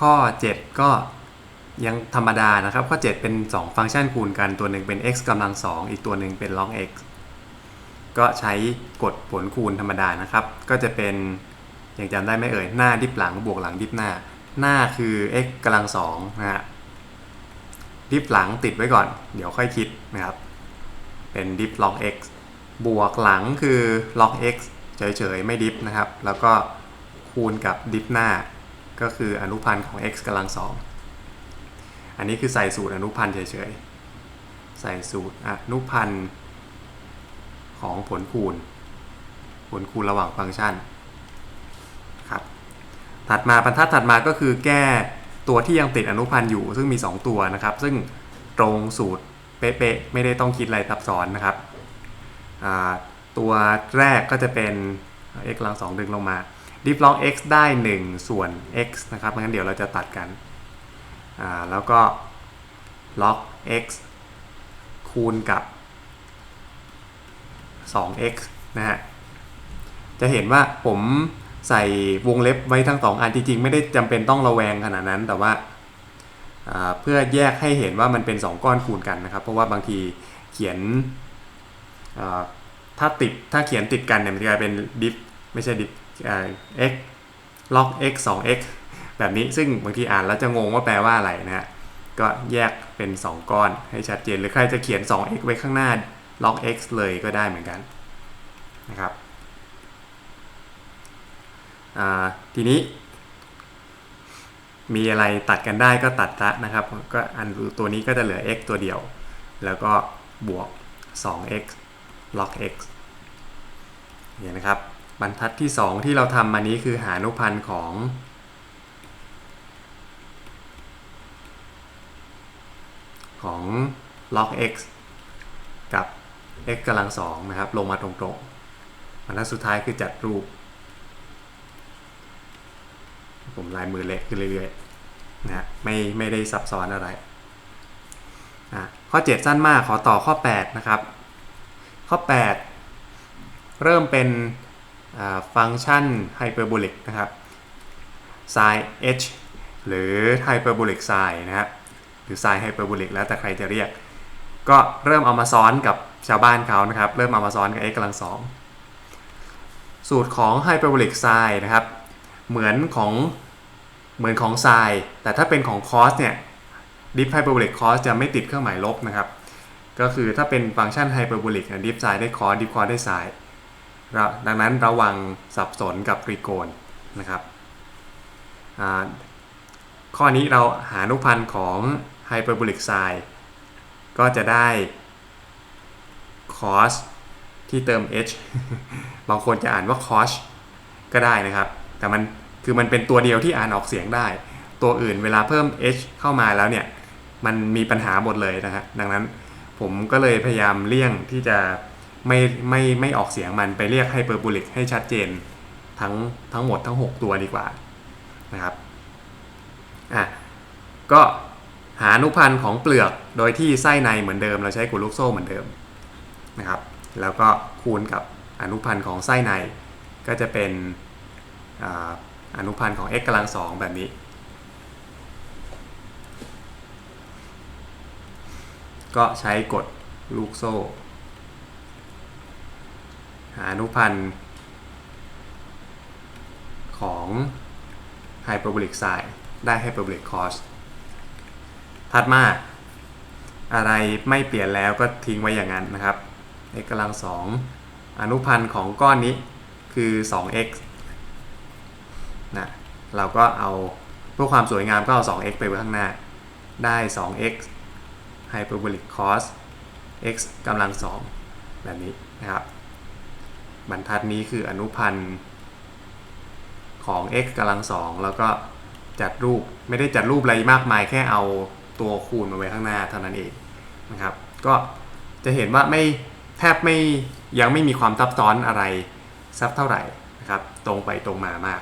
ข้อ 7 ก็ยังธรรมดานะครับ ข้อ 7 เป็น 2 ฟังก์ชันคูณกันตัวหนึ่งเป็น x กำลัง 2 อีกตัวหนึ่งเป็น log x ก็ใช้กฎผลคูณธรรมดานะครับ ก็จะเป็นยังจำได้ไหมเอ่ย หน้าดิฟหลังบวกหลังดิฟหน้า หน้าคือ x กำลัง2นะฮะดิฟหลังติดไว้ก่อน เดี๋ยวค่อยคิดนะครับ เป็นดิฟ log x บวกหลังคือ log x เฉยๆ ไม่ดิฟนะครับ แล้วก็คูณกับดิฟหน้า ก็คืออนุพันธ์ของ x กำลังสองอันนี้คือใส่สูตรอนุพันธ์เฉยๆ ใส่สูตรอนุพันธ์ของผลคูณ ผลคูณระหว่างฟังก์ชันครับ ถัดมาบรรทัดถัดมาก็คือแก้ตัวที่ยังติดอนุพันธ์อยู่ ซึ่งมี 2 ตัวนะครับ ซึ่งตรงสูตรเป๊ะๆไม่ได้ต้องคิดอะไรซับซ้อนนะครับ ตัวแรกก็จะเป็น x กำลังสองดึงลงมา diff log x ได้ 1 ส่วน x นะครับงั้นเดี๋ยวเราจะตัดกันอ่าแล้วก็ log x คูณกับ 2x นะฮะ จะเห็นว่าผมใส่วงเล็บไว้ทั้งสองอันจริงๆ ไม่ได้จำเป็นต้องระแวงขนาดนั้น แต่ว่าาเพื่อแยกให้เห็นว่ามันเป็น 2 ก้อนคูณกันนะครับ เพราะว่าบางทีเขียนถ้าติดถ้าเขียนติดกันเนี่ยมันจะกลายเป็น diff ไม่ใช่ดิฟ diff อ่า x log x 2x แบบนี้ซึ่งบางทีอ่านแล้วจะงงว่าแปลว่าอะไรนะฮะก็แยกเป็น 2 ก้อนให้ชัดเจน หรือใครจะเขียน 2x ไว้ข้างหน้า log x เลยก็ได้เหมือนกันนะครับทีนี้ มีอะไรตัดกันได้ก็ตัดละนะครับ ก็อันตัวนี้ก็จะเหลือ x ตัวเดียว แล้วก็บวก 2x log x เนี่ยนะครับ บรรทัดที่ 2 ที่เราทำมานี้คือหานุพันธ์ของ ของ log x กับ x กำลังสองนะครับ ลงมาตรงๆบรรทัดสุดท้ายคือจัดรูป ผมลายมือเละขึ้นเรื่อยๆนะฮะไม่ไม่ได้ซับซ้อนอะไรอะข้อ 7 สั้นมากขอต่อข้อ 8 นะครับ ข้อ 8 เริ่มเป็น ฟังก์ชันไฮเปอร์โบลิกนะครับ sin h หรือไฮเปอร์โบลิก sin นะครับหรือ sin ไฮเปอร์โบลิกแล้วแต่ใครจะเรียก ก็เริ่มเอามาซ้อนกับชาวบ้านเขานะครับ เริ่มเอามาซ้อนกับ x กำลังสองสูตรของไฮเปอร์โบลิก sin นะครับ เหมือนของเหมือนของ sin แต่ถ้าเป็นของ cos เนี่ยดิฟไฮเปอร์โบลิก cos จะไม่ติดเครื่องหมายลบนะครับ ก็คือถ้าเป็นฟังก์ชันไฮเปอร์โบลิกดิฟ sin ได้ cos ดิฟ cos ได้ sin ดังนั้นระวังสับสนกับตรีโกณนะครับ ข้อนี้เราหาอนุพันธ์ของไฮเปอร์โบลิก sin ก็จะได้ cos ที่เติม h บางคนจะอ่านว่า cos ก็ได้นะครับ แต่มันคือมันเป็นตัวเดียวที่อ่านออกเสียงได้ ตัวอื่นเวลาเพิ่ม h เข้ามาแล้วเนี่ย มันมีปัญหาหมดเลยนะฮะดังนั้นผมก็เลยพยายามเลี่ยงที่จะ ไม่ไม่ไม่ออกเสียงมันไปเรียกไฮเปอร์โบลิกให้ชัดเจนทั้งทั้งหมดทั้ง 6 ตัวดีกว่านะครับอะก็หาอนุพันธ์ของเปลือกโดยที่ไส้ในเหมือนเดิม เราใช้กุลูกโซ่เหมือนเดิมนะครับ แล้วก็คูณกับอนุพันธ์ของไส้ในก็จะเป็นออนุพันธ์ของ x กำลังสองแบบนี้ ก็ใช้กฎลูกโซ่ หาอนุพันธ์ของไฮเปอร์โบลิกไซน์ได้ไฮเปอร์โบลิกคอสถัดมา อะไรไม่เปลี่ยนแล้วก็ทิ้งไว้อย่างนั้นนะครับ x กำลังสองอนุพันธ์ของก้อนนี้คือ 2x นะเราก็เอาเพื่อความสวยงามก็เอา 2x ไปไว้ข้างหน้า ได้ 2x hyperbolic cos x กำลังสองแบบนี้นะครับ บรรทัดนี้คืออนุพันธ์ของ x กำลังสองแล้วก็จัดรูปไม่ได้จัดรูปอะไรมากมายแค่เอาตัวคูณมาไว้ข้างหน้าเท่านั้นเองนะครับ ก็จะเห็นว่าไม่แทบไม่ยังไม่มีความซับซ้อนอะไรซับเท่าไหร่นะครับ ตรงไปตรงมามาก